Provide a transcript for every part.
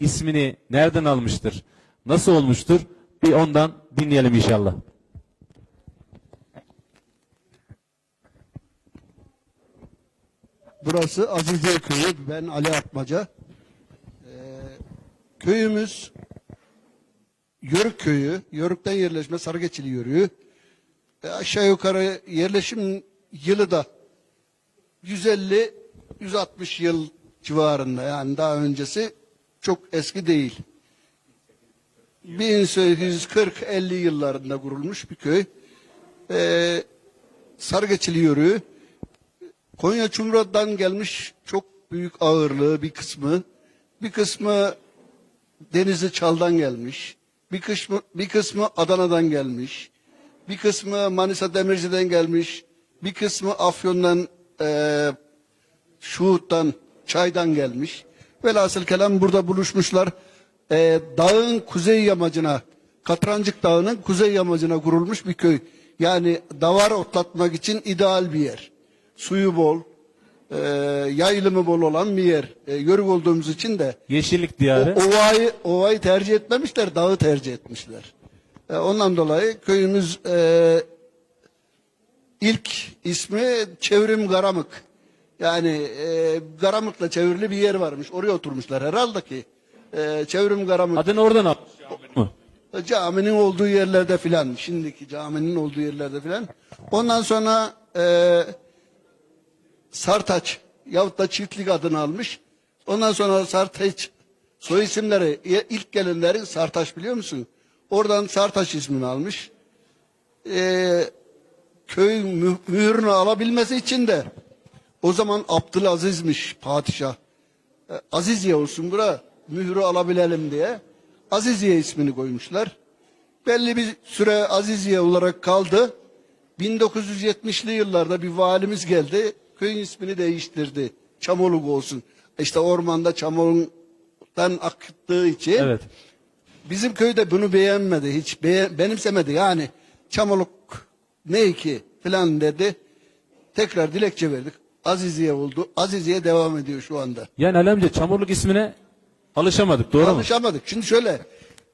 ismini nereden almıştır? Nasıl olmuştur? Bir ondan dinleyelim inşallah. Burası Aziziye Köyü. Ben Ali Atmaca. Ee, köyümüz Yörük Köyü. Yörük'ten yerleşme Sarıgeçili Yörüğü. E, aşağı yukarı yerleşim yılı da 150-160 yıl civarında. Yani daha öncesi çok eski değil. 1840-50 yıllarında kurulmuş bir köy. Ee, Sarıgeçili Yörüğü. Konya Çumra'dan gelmiş çok büyük ağırlığı bir kısmı. Bir kısmı Denizli Çal'dan gelmiş. Bir kısmı, bir kısmı Adana'dan gelmiş. Bir kısmı Manisa Demirci'den gelmiş. Bir kısmı Afyon'dan, eee Şuhut'tan, Çay'dan gelmiş. Velhasıl kelam burada buluşmuşlar. Eee, dağın kuzey yamacına, Katrancık Dağı'nın kuzey yamacına kurulmuş bir köy. Yani davar otlatmak için ideal bir yer. Suyu bol, eee yayılımı bol olan bir yer. E, yörük olduğumuz için de Yeşillik o, diyarı. ovayı, ovayı tercih etmemişler, dağı tercih etmişler. E, ondan dolayı köyümüz e, ilk ismi Çevrim Garamık. Yani e, Garamık'la çevrili bir yer varmış. Oraya oturmuşlar herhalde ki. E, Çevrim Garamık. Adını oradan al. mı? Caminin olduğu yerlerde filan. Şimdiki caminin olduğu yerlerde filan. Ondan sonra e, Sartaç yahut da çiftlik adını almış. Ondan sonra Sartaç soy isimleri ilk gelenlerin Sartaç biliyor musun? Oradan Sartaç ismini almış. E, köy mü- mühürünü alabilmesi için de o zaman Abdülaziz'miş padişah. E, Aziziye olsun bura mührü alabilelim diye Aziziye ismini koymuşlar. Belli bir süre Aziziye olarak kaldı. 1970'li yıllarda bir valimiz geldi. Köyün ismini değiştirdi. Çamoluk olsun. İşte ormanda çamoluktan akıttığı için Evet. bizim köyde bunu beğenmedi. Hiç beğen- benimsemedi. Yani çamoluk ne ki filan dedi. Tekrar dilekçe verdik. Aziziye oldu. Aziziye devam ediyor şu anda. Yani Ali amca çamurluk ismine alışamadık doğru mu? Alışamadık. Şimdi şöyle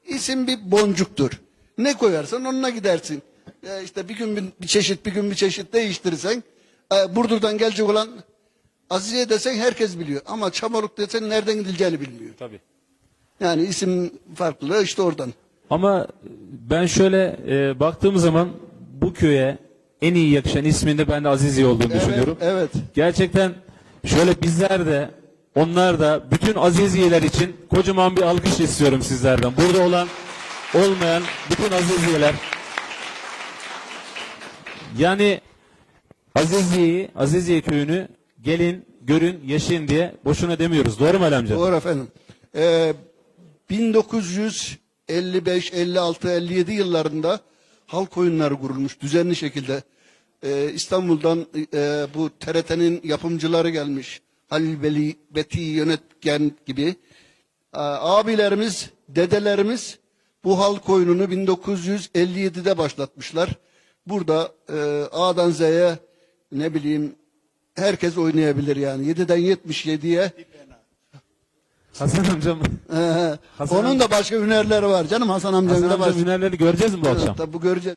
isim bir boncuktur. Ne koyarsan onunla gidersin. Ya işte bir gün bir, bir çeşit bir gün bir çeşit değiştirirsen e, Burdur'dan gelecek olan Azize desen herkes biliyor. Ama Çamoluk desen nereden gidileceğini bilmiyor. Tabii. Yani isim farklılığı işte oradan. Ama ben şöyle e, baktığım zaman bu köye en iyi yakışan isminin de ben de Aziziye olduğunu düşünüyorum. evet. Gerçekten şöyle bizler de onlar da bütün Aziziyeler için kocaman bir alkış istiyorum sizlerden. Burada olan olmayan bütün Aziziyeler yani Aziziye'yi, Aziziye köyünü gelin, görün, yaşayın diye boşuna demiyoruz. Doğru mu Ali amca? Doğru efendim. Ee, 1955, 56, 57 yıllarında halk oyunları kurulmuş düzenli şekilde. Ee, İstanbul'dan e, bu TRT'nin yapımcıları gelmiş. Halil Beli, Beti Yönetken gibi. Aa, abilerimiz, dedelerimiz bu halk oyununu 1957'de başlatmışlar. Burada e, A'dan Z'ye ne bileyim herkes oynayabilir yani. 7'den 77'ye Hasan amcam. Ee, Hasan onun da başka hünerleri var canım Hasan amcanın Hasan da amcam başka. hünerleri göreceğiz mi bu akşam? Tabii bu göreceğiz.